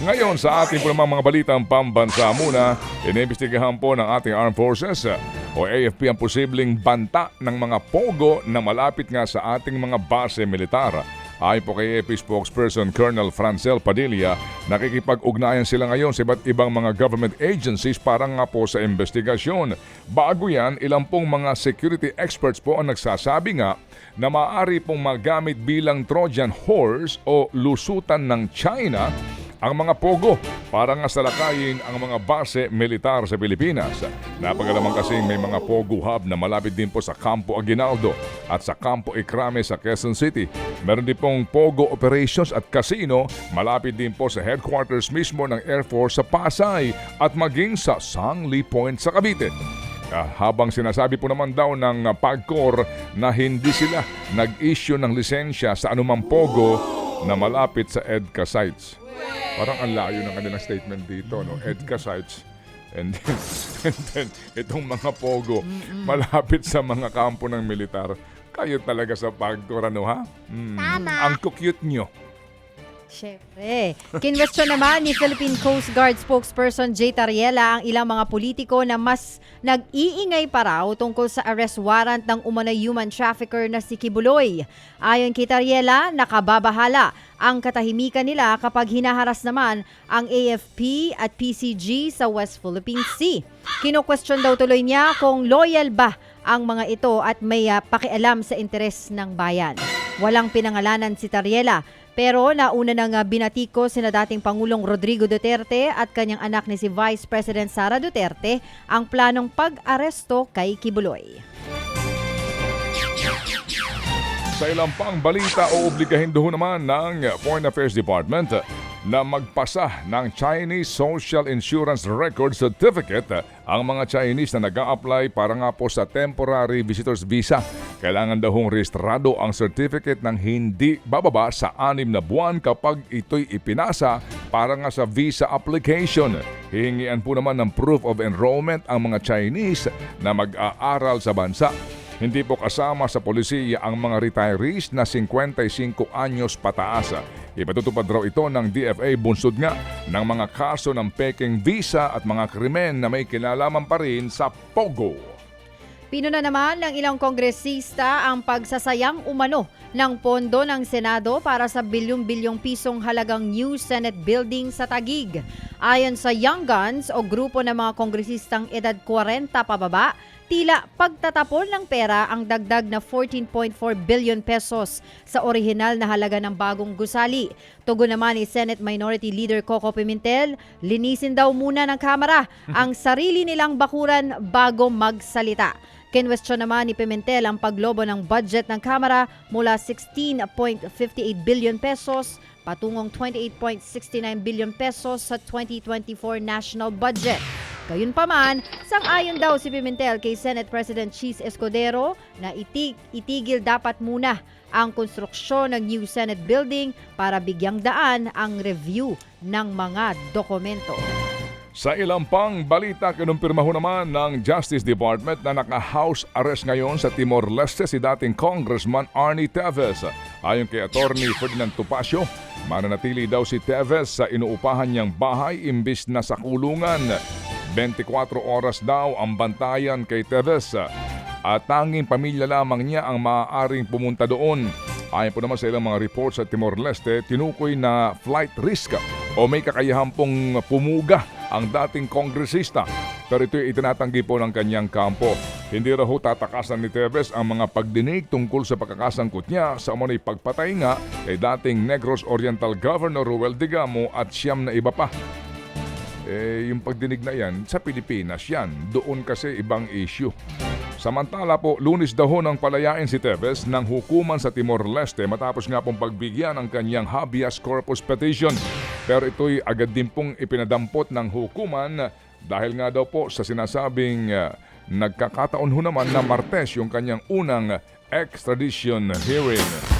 Ngayon sa ating po mga balitang pambansa muna, inimbestigahan po ng ating Armed Forces o AFP ang posibleng banta ng mga pogo na malapit nga sa ating mga base militar. Ayon po kay AFP spokesperson Colonel Francel Padilla, nakikipag-ugnayan sila ngayon sa iba't ibang mga government agencies para nga po sa investigasyon. Bago yan, ilang pong mga security experts po ang nagsasabi nga na maaari pong magamit bilang Trojan horse o lusutan ng China ang mga pogo para nga salakayin ang mga base militar sa Pilipinas. Napagalamang kasing may mga pogo hub na malapit din po sa Campo Aguinaldo at sa Campo Icrame sa Quezon City. Meron din pong pogo operations at casino malapit din po sa headquarters mismo ng Air Force sa Pasay at maging sa Sangli Point sa Cavite. Ah, habang sinasabi po naman daw ng PAGCOR na hindi sila nag-issue ng lisensya sa anumang pogo na malapit sa EDCA sites. Parang ang layo ng kanilang statement dito, no? EDCA sites. And then, and then itong mga pogo malapit sa mga kampo ng militar. Kayo talaga sa PAGCOR, ano ha? Mm, Tama. Ang cute nyo. Siyempre. Kinwestiyon naman ni Philippine Coast Guard spokesperson Jay Tariela ang ilang mga politiko na mas nag-iingay pa raw tungkol sa arrest warrant ng umanay human trafficker na si Kibuloy. Ayon kay Tariela, nakababahala ang katahimikan nila kapag hinaharas naman ang AFP at PCG sa West Philippine Sea. Kino-question daw tuloy niya kung loyal ba ang mga ito at may ah, pakialam sa interes ng bayan. Walang pinangalanan si Tariela pero nauna nang binatiko sina dating Pangulong Rodrigo Duterte at kanyang anak ni si Vice President Sara Duterte ang planong pag-aresto kay Kibuloy. Sa ilang pang balita o obligahin doon naman ng Foreign Affairs Department na magpasa ng Chinese Social Insurance Record Certificate ang mga Chinese na nag apply para nga po sa Temporary Visitors Visa. Kailangan daw hong rehistrado ang certificate ng hindi bababa sa anim na buwan kapag ito'y ipinasa para nga sa visa application. Hihingian po naman ng proof of enrollment ang mga Chinese na mag-aaral sa bansa. Hindi po kasama sa polisiya ang mga retirees na 55 anyos pataas. Ipatutupad raw ito ng DFA bunsod nga ng mga kaso ng peking visa at mga krimen na may kinalaman pa rin sa Pogo. Pinuna naman ng ilang kongresista ang pagsasayang umano ng pondo ng Senado para sa bilyong-bilyong pisong halagang new Senate building sa Tagig. Ayon sa Young Guns o grupo ng mga kongresistang edad 40 pababa, tila pagtatapon ng pera ang dagdag na 14.4 billion pesos sa orihinal na halaga ng bagong gusali. Tugon naman ni Senate Minority Leader Coco Pimentel, linisin daw muna ng Kamara ang sarili nilang bakuran bago magsalita. Kinwestiyon naman ni Pimentel ang paglobo ng budget ng Kamara mula 16.58 billion pesos patungong 28.69 billion pesos sa 2024 national budget. Gayunpaman, sang-ayon daw si Pimentel kay Senate President Cheese Escudero na itig, itigil dapat muna ang konstruksyon ng new Senate building para bigyang daan ang review ng mga dokumento. Sa ilang pang balita, kinumpirma ho naman ng Justice Department na naka-house arrest ngayon sa Timor-Leste si dating Congressman Arnie Teves. Ayon kay Attorney Ferdinand Tupacio, mananatili daw si Teves sa inuupahan niyang bahay imbis na sa kulungan. 24 oras daw ang bantayan kay Teves at tanging pamilya lamang niya ang maaaring pumunta doon. Ayon po naman sa ilang mga reports sa Timor-Leste, tinukoy na flight risk o may kakayahan pong pumuga ang dating kongresista. Pero ito ay itinatanggi po ng kanyang kampo. Hindi raw tatakasan ni Teves ang mga pagdinig tungkol sa pagkakasangkot niya sa umunay pagpatay nga kay dating Negros Oriental Governor Ruel Digamo at siyam na iba pa. Eh, yung pagdinig na yan, sa Pilipinas yan. Doon kasi ibang issue. Samantala po, lunis daw ng palayain si Teves ng hukuman sa Timor-Leste matapos nga pong pagbigyan ang kanyang habeas corpus petition. Pero ito'y agad din pong ipinadampot ng hukuman dahil nga daw po sa sinasabing uh, nagkakataon ho naman na Martes yung kanyang unang extradition hearing.